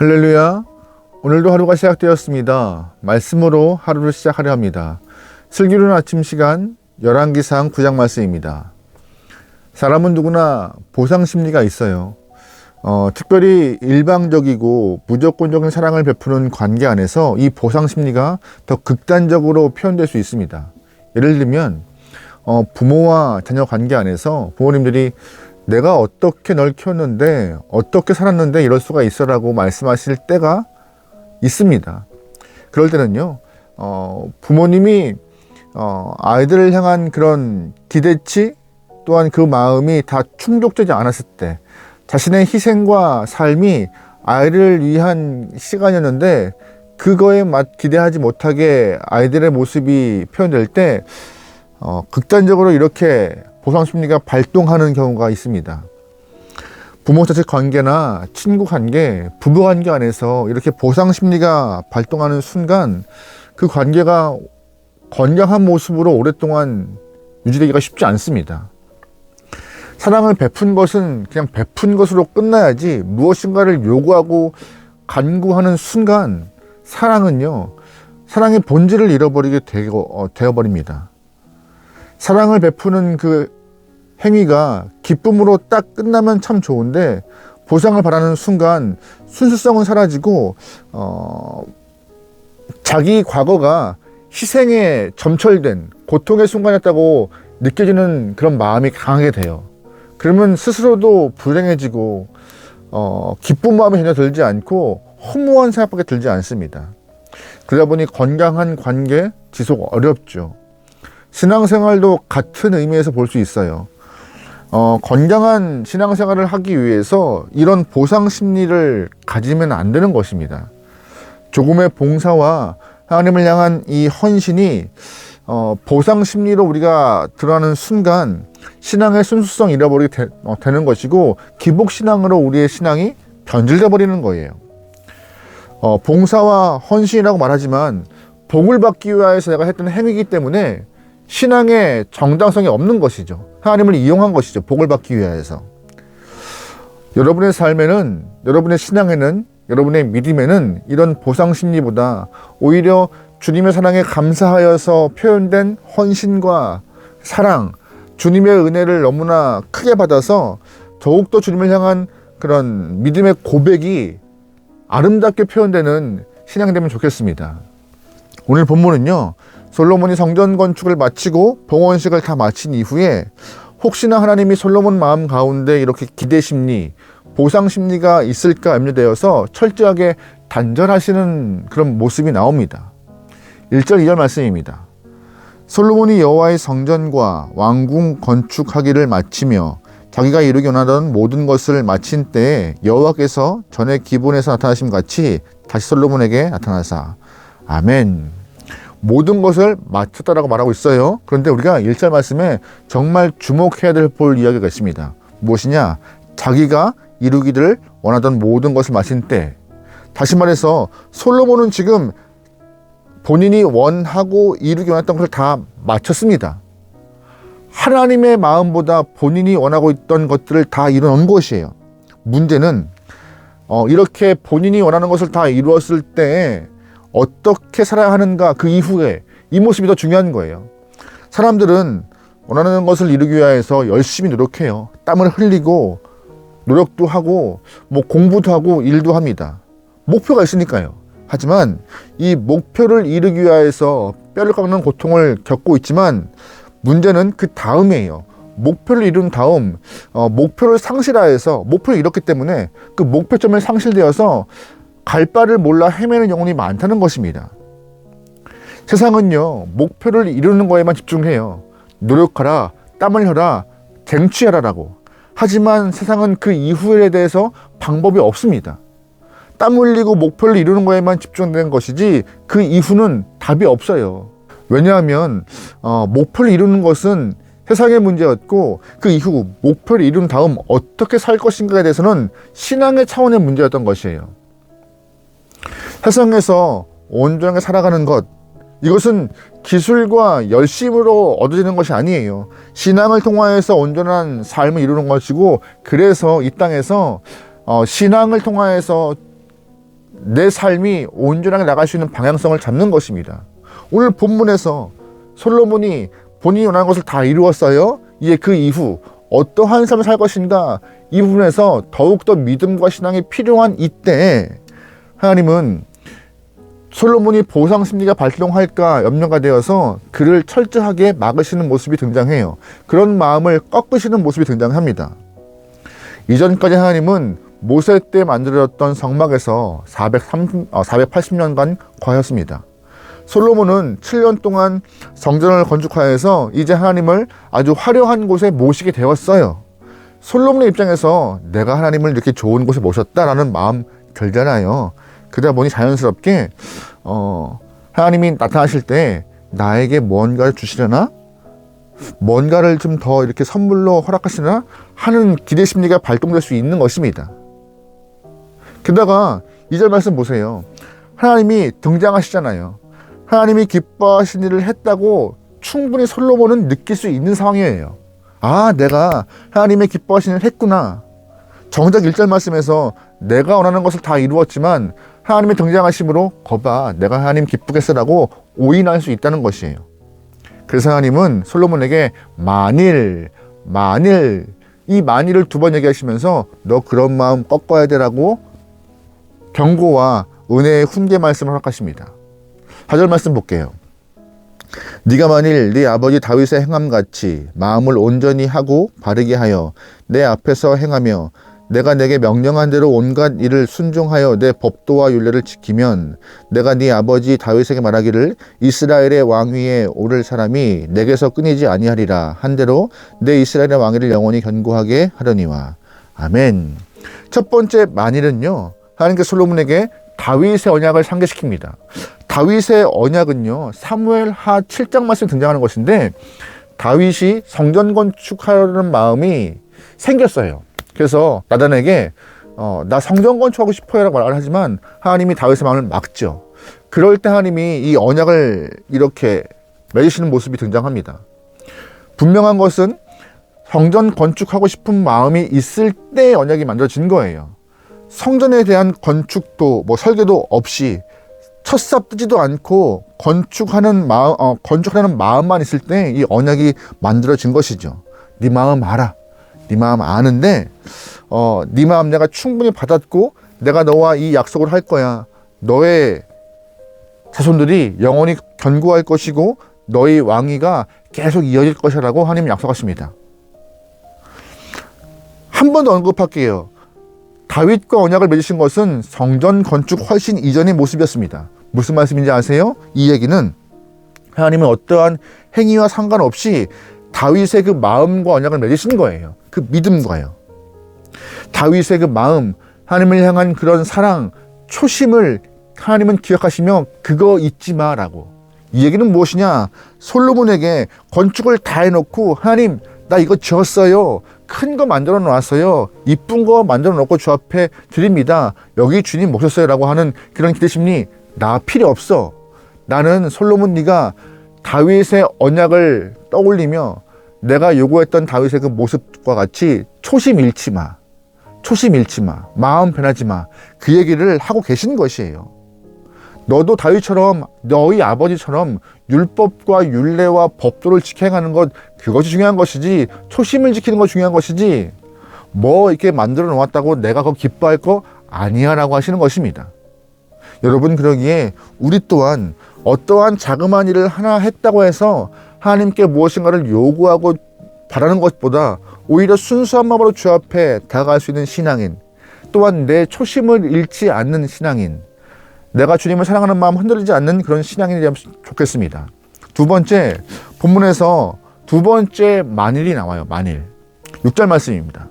할렐루야. 오늘도 하루가 시작되었습니다. 말씀으로 하루를 시작하려 합니다. 슬기로운 아침 시간 열왕기상 9장 말씀입니다. 사람은 누구나 보상 심리가 있어요. 어, 특별히 일방적이고 무조건적인 사랑을 베푸는 관계 안에서 이 보상 심리가 더 극단적으로 표현될 수 있습니다. 예를 들면 어, 부모와 자녀 관계 안에서 부모님들이 내가 어떻게 널 키웠는데 어떻게 살았는데 이럴 수가 있어라고 말씀하실 때가 있습니다. 그럴 때는요, 어, 부모님이 어, 아이들을 향한 그런 기대치 또한 그 마음이 다 충족되지 않았을 때 자신의 희생과 삶이 아이를 위한 시간이었는데 그거에 맞 기대하지 못하게 아이들의 모습이 표현될 때 어, 극단적으로 이렇게 보상 심리가 발동하는 경우가 있습니다. 부모 자식 관계나 친구 관계, 부부 관계 안에서 이렇게 보상 심리가 발동하는 순간 그 관계가 건강한 모습으로 오랫동안 유지되기가 쉽지 않습니다. 사랑을 베푼 것은 그냥 베푼 것으로 끝나야지 무엇인가를 요구하고 간구하는 순간 사랑은요, 사랑의 본질을 잃어버리게 어, 되어버립니다. 사랑을 베푸는 그 행위가 기쁨으로 딱 끝나면 참 좋은데 보상을 바라는 순간 순수성은 사라지고 어, 자기 과거가 희생에 점철된 고통의 순간이었다고 느껴지는 그런 마음이 강하게 돼요. 그러면 스스로도 불행해지고 어, 기쁜 마음이 전혀 들지 않고 허무한 생각밖에 들지 않습니다. 그러다 보니 건강한 관계 지속 어렵죠. 신앙생활도 같은 의미에서 볼 수 있어요. 어, 건강한 신앙생활을 하기 위해서 이런 보상 심리를 가지면 안 되는 것입니다. 조금의 봉사와 하나님을 향한 이 헌신이 어, 보상 심리로 우리가 들어가는 순간 신앙의 순수성 잃어버리게 되, 어, 되는 것이고 기복 신앙으로 우리의 신앙이 변질돼 버리는 거예요. 어, 봉사와 헌신이라고 말하지만 복을 받기 위해서 내가 했던 행위이기 때문에 신앙의 정당성이 없는 것이죠. 하나님을 이용한 것이죠. 복을 받기 위해서. 여러분의 삶에는, 여러분의 신앙에는, 여러분의 믿음에는 이런 보상 심리보다 오히려 주님의 사랑에 감사하여서 표현된 헌신과 사랑, 주님의 은혜를 너무나 크게 받아서 더욱더 주님을 향한 그런 믿음의 고백이 아름답게 표현되는 신앙이 되면 좋겠습니다. 오늘 본문은요, 솔로몬이 성전 건축을 마치고 봉헌식을 다 마친 이후에 혹시나 하나님이 솔로몬 마음 가운데 이렇게 기대 심리, 보상 심리가 있을까 염려되어서 철저하게 단절하시는 그런 모습이 나옵니다. 1절 2절 말씀입니다. 솔로몬이 여호와의 성전과 왕궁 건축하기를 마치며 자기가 이루기 원하던 모든 것을 마친 때에 여호와께서 전에 기본에서 나타나심 같이 다시 솔로몬에게 나타나사 아멘. 모든 것을 마쳤다라고 말하고 있어요. 그런데 우리가 1절 말씀에 정말 주목해야 될 볼 이야기가 있습니다. 무엇이냐? 자기가 이루기를 원하던 모든 것을 마친 때. 다시 말해서 솔로몬은 지금 본인이 원하고 이루기 원했던 것을 다 마쳤습니다. 하나님의 마음보다 본인이 원하고 있던 것들을 다 이뤄놓은 것이에요. 문제는 어, 이렇게 본인이 원하는 것을 다 이루었을 때 어떻게 살아야 하는가 그 이후에 이 모습이 더 중요한 거예요. 사람들은 원하는 것을 이루기 위해서 열심히 노력해요. 땀을 흘리고 노력도 하고 뭐 공부도 하고 일도 합니다. 목표가 있으니까요. 하지만 이 목표를 이루기 위해서 뼈를 깎는 고통을 겪고 있지만 문제는 그 다음이에요. 목표를 이룬 다음 어, 목표를 상실하여서 목표를 잃었기 때문에 그 목표점을 상실되어서 갈 바를 몰라 헤매는 영혼이 많다는 것입니다. 세상은요, 목표를 이루는 거에만 집중해요. 노력하라, 땀을 흘라, 쟁취하라라고. 하지만 세상은 그 이후에 대해서 방법이 없습니다. 땀 흘리고 목표를 이루는 거에만 집중된 것이지 그 이후는 답이 없어요. 왜냐하면 어, 목표를 이루는 것은 세상의 문제였고 그 이후 목표를 이룬 다음 어떻게 살 것인가에 대해서는 신앙의 차원의 문제였던 것이에요. 세상에서 온전하게 살아가는 것 이것은 기술과 열심으로 얻어지는 것이 아니에요. 신앙을 통하여서 온전한 삶을 이루는 것이고 그래서 이 땅에서 어, 신앙을 통하여서 내 삶이 온전하게 나갈 수 있는 방향성을 잡는 것입니다. 오늘 본문에서 솔로몬이 본인이 원하는 것을 다 이루었어요. 이제 그 이후 어떠한 삶을 살 것인가 이 부분에서 더욱더 믿음과 신앙이 필요한 이때 하나님은 솔로몬이 보상 심리가 발동할까 염려가 되어서 그를 철저하게 막으시는 모습이 등장해요. 그런 마음을 꺾으시는 모습이 등장합니다. 이전까지 하나님은 모세 때 만들었던 성막에서 430, 어, 480년간 거하였습니다. 솔로몬은 7년 동안 성전을 건축하여서 이제 하나님을 아주 화려한 곳에 모시게 되었어요. 솔로몬의 입장에서 내가 하나님을 이렇게 좋은 곳에 모셨다라는 마음 들잖아요. 그러다 보니 자연스럽게 어, 하나님이 나타나실 때 나에게 뭔가를 주시려나? 뭔가를 좀 더 이렇게 선물로 허락하시나? 하는 기대 심리가 발동될 수 있는 것입니다. 게다가 이 절 말씀 보세요. 하나님이 등장하시잖아요. 하나님이 기뻐하신 일을 했다고 충분히 솔로몬은 느낄 수 있는 상황이에요. 아, 내가 하나님의 기뻐하신 일을 했구나. 정작 1절 말씀에서 내가 원하는 것을 다 이루었지만 하나님의 등장하심으로 거봐 내가 하나님 기쁘겠어라고 오인할 수 있다는 것이에요. 그래서 하나님은 솔로몬에게 만일 만일 이 만일을 두 번 얘기하시면서 너 그런 마음 꺾어야 되라고 경고와 은혜의 훈계 말씀을 허락하십니다. 4절 말씀 볼게요. 네가 만일 네 아버지 다윗의 행함 같이 마음을 온전히 하고 바르게 하여 내 앞에서 행하며 내가 내게 명령한 대로 온갖 일을 순종하여 내 법도와 율례를 지키면 내가 네 아버지 다윗에게 말하기를 이스라엘의 왕위에 오를 사람이 내게서 끊이지 아니하리라 한 대로 내 이스라엘의 왕위를 영원히 견고하게 하려니와 아멘. 첫 번째 만일은요. 하나님께 솔로몬에게 다윗의 언약을 상기시킵니다. 다윗의 언약은요. 사무엘 하 7장 말씀에 등장하는 것인데 다윗이 성전 건축하려는 마음이 생겼어요. 그래서 나단에게 어, 나 성전 건축하고 싶어요라고 말을 하지만 하나님이 다윗의 마음을 막죠. 그럴 때 하나님이 이 언약을 이렇게 맺으시는 모습이 등장합니다. 분명한 것은 성전 건축하고 싶은 마음이 있을 때 언약이 만들어진 거예요. 성전에 대한 건축도 뭐 설계도 없이 첫삽 뜨지도 않고 건축하는 마음 어, 건축하는 마음만 있을 때 이 언약이 만들어진 것이죠. 네 마음 알아. 네 마음 아는데 어, 네 마음 내가 충분히 받았고 내가 너와 이 약속을 할 거야. 너의 자손들이 영원히 견고할 것이고 너희 왕위가 계속 이어질 것이라고 하나님 약속하십니다. 한 번 더 언급할게요. 다윗과 언약을 맺으신 것은 성전 건축 훨씬 이전의 모습이었습니다. 무슨 말씀인지 아세요? 이 얘기는 하나님은 어떠한 행위와 상관없이 다윗의 그 마음과 언약을 맺으신 거예요. 그 믿음과요. 다윗의 그 마음, 하나님을 향한 그런 사랑, 초심을 하나님은 기억하시며 그거 잊지 마라고. 이 얘기는 무엇이냐? 솔로몬에게 건축을 다 해놓고 하나님 나 이거 지었어요. 큰 거 만들어 놨어요. 이쁜 거 만들어 놓고 주 앞에 드립니다. 여기 주님 모셨어요라고 하는 그런 기대 심리 나 필요 없어. 나는 솔로몬 네가 다윗의 언약을 떠올리며 내가 요구했던 다윗의 그 모습과 같이 초심 잃지 마. 초심 잃지 마. 마음 변하지 마. 그 얘기를 하고 계신 것이에요. 너도 다윗처럼 너희 아버지처럼 율법과 율례와 법도를 지켜가는 것 그것이 중요한 것이지 초심을 지키는 것 중요한 것이지 뭐 이렇게 만들어 놓았다고 내가 그거 기뻐할 거 아니야라고 하시는 것입니다. 여러분 그러기에 우리 또한 어떠한 자그마한 일을 하나 했다고 해서 하나님께 무엇인가를 요구하고 바라는 것보다 오히려 순수한 마음으로 주 앞에 다가갈 수 있는 신앙인 또한 내 초심을 잃지 않는 신앙인 내가 주님을 사랑하는 마음 흔들리지 않는 그런 신앙인이 되면 좋겠습니다. 두 번째 본문에서 두 번째 만일이 나와요. 만일 6절 말씀입니다.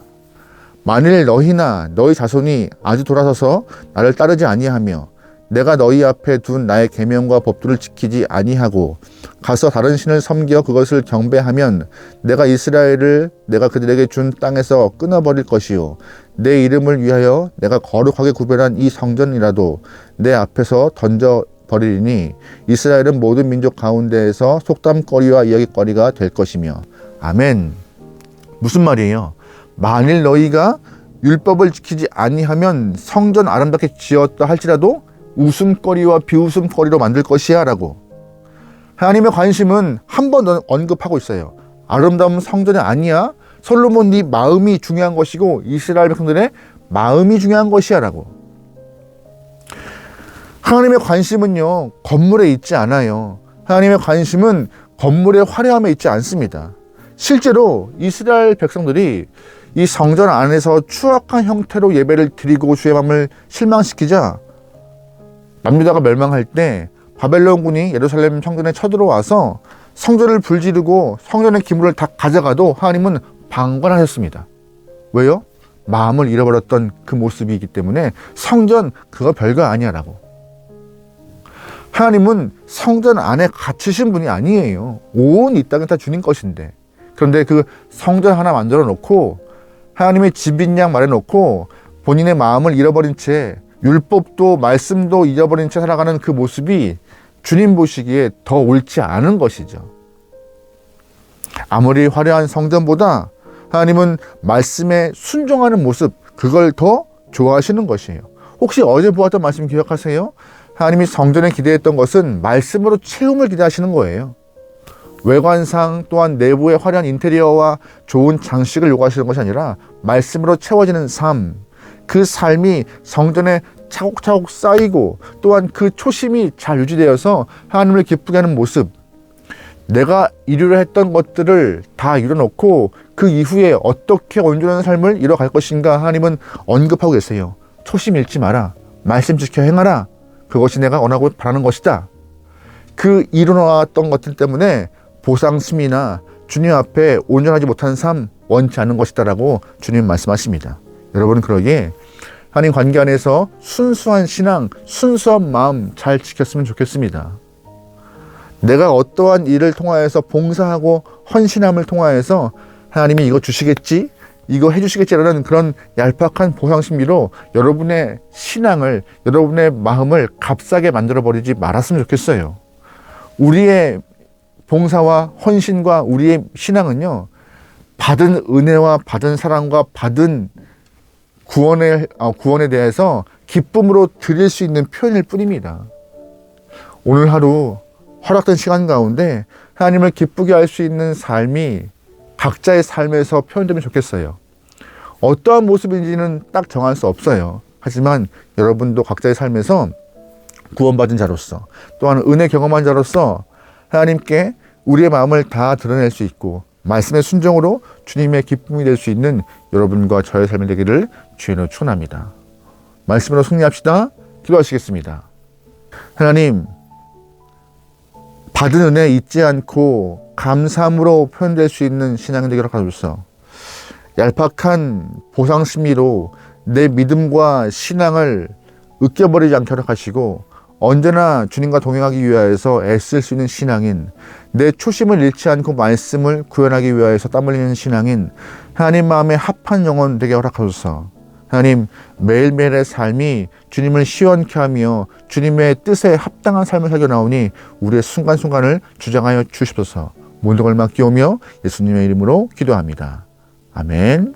만일 너희나 너희 자손이 아주 돌아서서 나를 따르지 아니하며 내가 너희 앞에 둔 나의 계명과 법도를 지키지 아니하고 가서 다른 신을 섬겨 그것을 경배하면 내가 이스라엘을 내가 그들에게 준 땅에서 끊어버릴 것이요 내 이름을 위하여 내가 거룩하게 구별한 이 성전이라도 내 앞에서 던져 버리니 이스라엘은 모든 민족 가운데에서 속담거리와 이야기거리가 될 것이며 아멘. 무슨 말이에요? 만일 너희가 율법을 지키지 아니하면 성전 아름답게 지었다 할지라도 웃음거리와 비웃음거리로 만들 것이야 라고. 하나님의 관심은 한번더 언급하고 있어요. 아름다운 성전이 아니야. 솔로몬 네 마음이 중요한 것이고 이스라엘 백성들의 마음이 중요한 것이야라고. 하나님의 관심은요 건물에 있지 않아요. 하나님의 관심은 건물의 화려함에 있지 않습니다. 실제로 이스라엘 백성들이 이 성전 안에서 추악한 형태로 예배를 드리고 주의 마음을 실망시키자 남유다가 멸망할 때 바벨론군이 예루살렘 성전에 쳐들어와서 성전을 불지르고 성전의 기물을 다 가져가도 하나님은 방관하셨습니다. 왜요? 마음을 잃어버렸던 그 모습이기 때문에 성전 그거 별거 아니야라고. 하나님은 성전 안에 갇히신 분이 아니에요. 온 이 땅은 다 주님 것인데. 그런데 그 성전 하나 만들어 놓고 하나님의 집인 양 말해 놓고 본인의 마음을 잃어버린 채 율법도 말씀도 잊어버린 채 살아가는 그 모습이 주님 보시기에 더 옳지 않은 것이죠. 아무리 화려한 성전보다 하나님은 말씀에 순종하는 모습, 그걸 더 좋아하시는 것이에요. 혹시 어제 보았던 말씀 기억하세요? 하나님이 성전에 기대했던 것은 말씀으로 채움을 기대하시는 거예요. 외관상 또한 내부의 화려한 인테리어와 좋은 장식을 요구하시는 것이 아니라 말씀으로 채워지는 삶, 그 삶이 성전에 차곡차곡 쌓이고 또한 그 초심이 잘 유지되어서 하나님을 기쁘게 하는 모습, 내가 이루려 했던 것들을 다 이뤄놓고 그 이후에 어떻게 온전한 삶을 이뤄갈 것인가 하나님은 언급하고 계세요. 초심 잃지 마라. 말씀 지켜 행하라. 그것이 내가 원하고 바라는 것이다. 그 이뤄놨던 것들 때문에 보상심이나 주님 앞에 온전하지 못한 삶 원치 않는 것이다라고 주님 말씀하십니다. 여러분 그러기에 하나님 관계 안에서 순수한 신앙, 순수한 마음 잘 지켰으면 좋겠습니다. 내가 어떠한 일을 통하여서 봉사하고 헌신함을 통하여서 하나님이 이거 주시겠지? 이거 해주시겠지라는 그런 얄팍한 보상심리로 여러분의 신앙을, 여러분의 마음을 값싸게 만들어버리지 말았으면 좋겠어요. 우리의 봉사와 헌신과 우리의 신앙은요, 받은 은혜와 받은 사랑과 받은 구원에, 어, 구원에 대해서 기쁨으로 드릴 수 있는 표현일 뿐입니다. 오늘 하루 허락된 시간 가운데 하나님을 기쁘게 할 수 있는 삶이 각자의 삶에서 표현되면 좋겠어요. 어떠한 모습인지는 딱 정할 수 없어요. 하지만 여러분도 각자의 삶에서 구원받은 자로서 또한 은혜 경험한 자로서 하나님께 우리의 마음을 다 드러낼 수 있고 말씀의 순종으로 주님의 기쁨이 될 수 있는 여러분과 저의 삶이 되기를 주의로 축원합니다. 말씀으로 승리합시다. 기도하시겠습니다. 하나님 받은 은혜 잊지 않고 감사함으로 표현될 수 있는 신앙이 되기를 하옵소서. 얄팍한 보상 심리로 내 믿음과 신앙을 으깨버리지 않게 허락하시고 언제나 주님과 동행하기 위하여서 애쓸 수 있는 신앙인 내 초심을 잃지 않고 말씀을 구현하기 위하여서 땀 흘리는 신앙인 하나님 마음에 합한 영혼 되게 허락하소서. 하나님 매일매일의 삶이 주님을 시원케 하며 주님의 뜻에 합당한 삶을 살게 나오니 우리의 순간순간을 주장하여 주시옵소서. 모든 걸 맡기오며 예수님의 이름으로 기도합니다. 아멘.